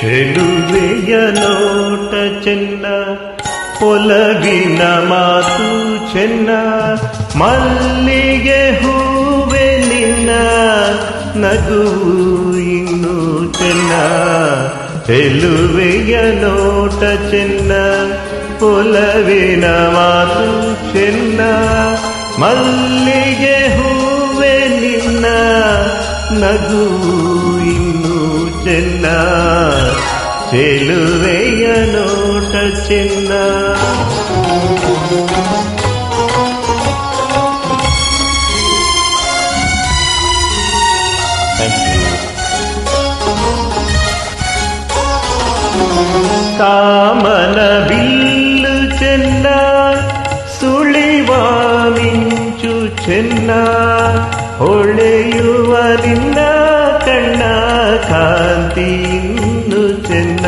ಚೆಲುವೆಯ ನೋಟ ಚೆನ್ನ ಒಲವಿನ ಮಾತು ಚೆನ್ನ ಮಲ್ಲಿಗೆ ಹೂವೆ ನಿನ್ನ ನಗುವು ಇನ್ನು ಚೆನ್ನ ಚೆಲುವೆಯ ನೋಟ ಚೆನ್ನ ಒಲವಿನ ಮಾತು ಚೆನ್ನ ಮಲ್ಲಿಗೆ ಹೂವೆ ನಿನ್ನ ನಗುವು ಇನ್ನು ಚೆನ್ನ ಚೆಲುವೆಯ ನೋಟ ಚೆನ್ನ ಕಾಮನ ಬಿಲ್ಲು ಚೆನ್ನ ಸುಳಿವ ಮಿಂಚು ಚೆನ್ನ ಹೊಳೆಯುವ ನಿನ್ನ ಕಣ್ಣ ಕಾಂತಿ ചെന്ന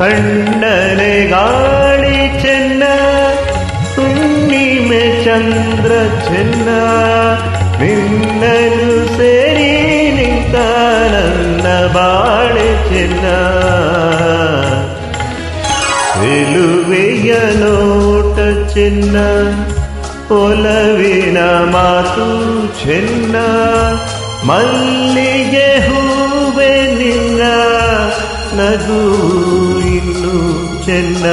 തണ്ണലെ ഗാളി ചെന്ന. തുന്നിമെ ചന്ദ്ര ചെന്ന. മിന്നലു സേരീനി തലന്ന ബാള ചെന്ന. ോട്ട ചെന്ന. ഒലവിന മാതൂ ചെന്ന. ಚೆನ್ನ ಒಲವಿನ ಮಾತು ಚೆನ್ನ ಮಲ್ಲಿಗೆ ಹೂವೆ ನಿನ್ನ ನಗು ಇನ್ನು ಚೆನ್ನ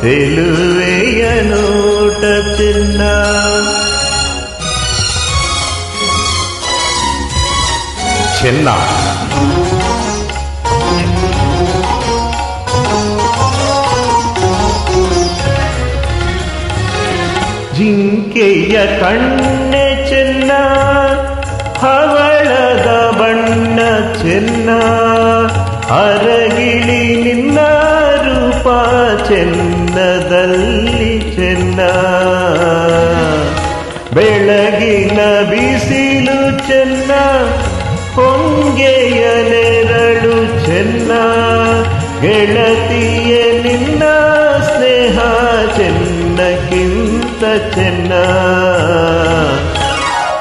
ಚೆಲುವೆಯ ನೋಟ ಚೆನ್ನ ಚೆನ್ನ ಜಿಂಕೆಯ ಕಣ್ಣೆ ಚೆನ್ನ ಹವಳದ ಬಣ್ಣ ಚೆನ್ನ, ಅರಗಿಳಿ ನಿನ್ನ ರೂಪ ಚೆನ್ನದಲ್ಲಿ ಚೆನ್ನ. ಬೆಳಗಿನ ಬಿಸಿಲು ಚೆನ್ನ, ಹೊಂಗೆಯ ನೆರಳು ಚೆನ್ನ. ಗೆಳತಿಯ, ನಿನ್ನ ಸ್ನೇಹ ಚೆನ್ನಕ್ಕಿಂತ ಚೆನ್ನ.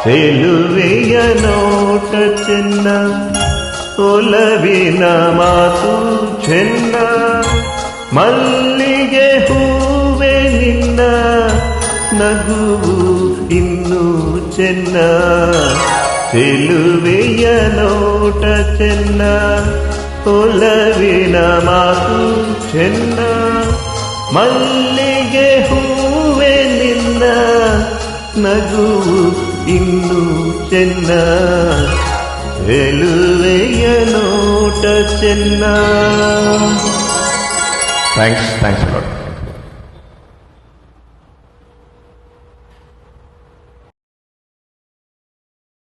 ಚೆಲುವೆಯ ನೋಟ ಚೆನ್ನ ಒಲವಿನ ಮಾತು ಚೆನ್ನ ಮಲ್ಲಿಗೆ ಹೂವೆ ನಿನ್ನ ನಗುವು ಇನ್ನು ಚೆನ್ನ ಚೆಲುವೆಯ ನೋಟ ಚೆನ್ನ ಒಲವಿನ ಮಾತು ಚೆನ್ನ ಮಲ್ಲಿಗೆ ಹೂವೆ ನಿನ್ನ ನಗುವು ఇల్లు చెన్న వెలువెయ్య నోట చెన్న థ్యాంక్స్ థ్యాంక్స్ అలాట్